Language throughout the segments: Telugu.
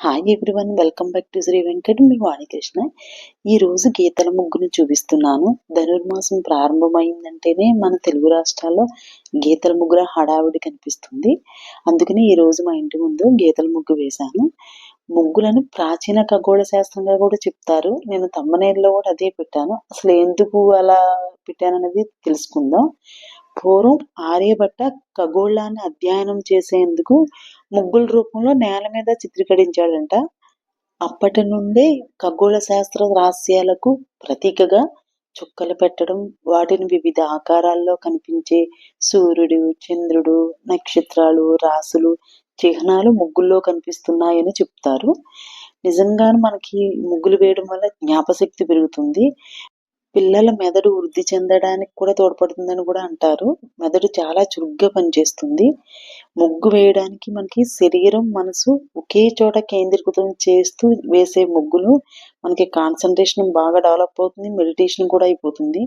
Hi everyone welcome back to Shri Venkat మీ వాణికృష్ణ ఈ రోజు గీతల ముగ్గును చూపిస్తున్నాను. ధనుర్మాసం ప్రారంభమైందంటేనే మన తెలుగు రాష్ట్రాల్లో గీతల ముగ్గుల హడావిడి కనిపిస్తుంది. అందుకని ఈ రోజు మా ఇంటి ముందు గీతల ముగ్గు వేశాను. ముగ్గులను ప్రాచీన ఖగోళ శాస్త్రంగా కూడా చెప్తారు. నేను తమ్మనేరులో కూడా అదే పెట్టాను. అసలు ఎందుకు అలా పెట్టాననేది తెలుసుకుందాం. పూర్వం ఆర్యభట్ట ఖగోళాన్ని అధ్యయనం చేసేందుకు ముగ్గుల రూపంలో నేల మీద చిత్రీకరించాడంట. అప్పటి నుండే ఖగోళ శాస్త్ర రహస్యాలకు ప్రతీకగా చుక్కలు పెట్టడం వాటిని వివిధ ఆకారాల్లో కనిపించే సూర్యుడు చంద్రుడు నక్షత్రాలు రాసులు చిహ్నాలు ముగ్గుల్లో కనిపిస్తున్నాయని చెప్తారు. నిజంగానే మనకి ముగ్గులు వేయడం వల్ల జ్ఞాపశక్తి పెరుగుతుంది. పిల్లల మెదడు వృద్ధి చెందడానికి కూడా తోడ్పడుతుందని కూడా అంటారు. మెదడు చాలా చురుగ్గా పనిచేస్తుంది. ముగ్గు వేయడానికి మనకి శరీరం మనసు ఒకే చోట కేంద్రీకృతం చేస్తూ వేసే ముగ్గులు మనకి కాన్సన్ట్రేషన్ బాగా డెవలప్ అవుతుంది మెడిటేషన్ కూడా అయిపోతుంది.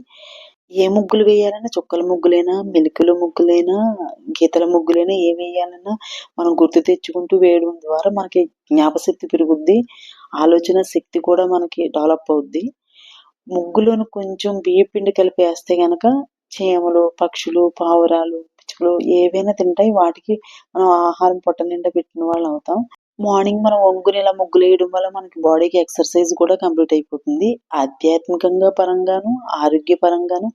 ఏ ముగ్గులు వేయాలన్నా చుక్కల ముగ్గులైనా మెలికల ముగ్గులైనా గీతల ముగ్గులైనా ఏ వేయాలన్నా మనం గుర్తు తెచ్చుకుంటూ వేయడం ద్వారా మనకి జ్ఞాపశక్తి పెరుగుద్ది ఆలోచన శక్తి కూడా మనకి డెవలప్ అవుద్ది. ముగ్గులోను కొంచెం బియ్య పిండి కలిపి వేస్తే గనక చీమలు పక్షులు పావురాలు పిచ్చుకలు ఏవైనా తింటాయి. వాటికి మనం ఆహారం పొట్ట నిండా పెట్టిన వాళ్ళు అవుతాం. మార్నింగ్ మనం ఒంగుని ఇలా ముగ్గులు వేయడం వల్ల మనకి బాడీకి ఎక్సర్సైజ్ కూడా కంప్లీట్ అయిపోతుంది. ఆధ్యాత్మికంగా పరంగాను ఆరోగ్య పరంగాను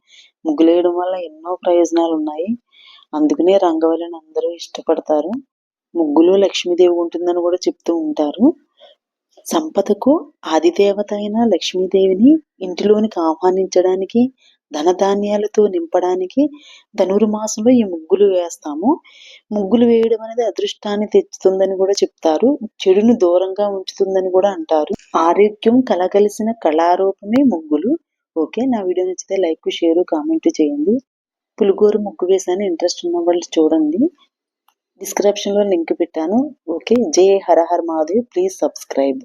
ముగ్గులు వేయడం వల్ల ఎన్నో ప్రయోజనాలు ఉన్నాయి. అందుకనే రంగవల్లిని అందరూ ఇష్టపడతారు. ముగ్గులో లక్ష్మీదేవి ఉంటుందని కూడా చెప్తూ ఉంటారు. సంపదకు ఆదిదేవత అయిన లక్ష్మీదేవిని ఇంటిలోనికి ఆహ్వానించడానికి ధనధాన్యాలతో నింపడానికి ధనుర్మాసంలో ఈ ముగ్గులు వేస్తాము. ముగ్గులు వేయడం అనేది అదృష్టాన్ని తెచ్చుతుందని కూడా చెప్తారు. చెడును దూరంగా ఉంచుతుందని కూడా అంటారు. ఆరోగ్యం కలగలిసిన కళారూపమే ముగ్గులు. ఓకే నా వీడియో నచ్చితే లైక్ షేర్ కామెంట్ చేయండి. పులిగోరు ముగ్గు వేసాను. ఇంట్రెస్ట్ ఉన్న వాళ్ళు చూడండి. డిస్క్రిప్షన్లో లింక్ పెట్టాను. Okay Jai Hara Har Mahadev. Please subscribe.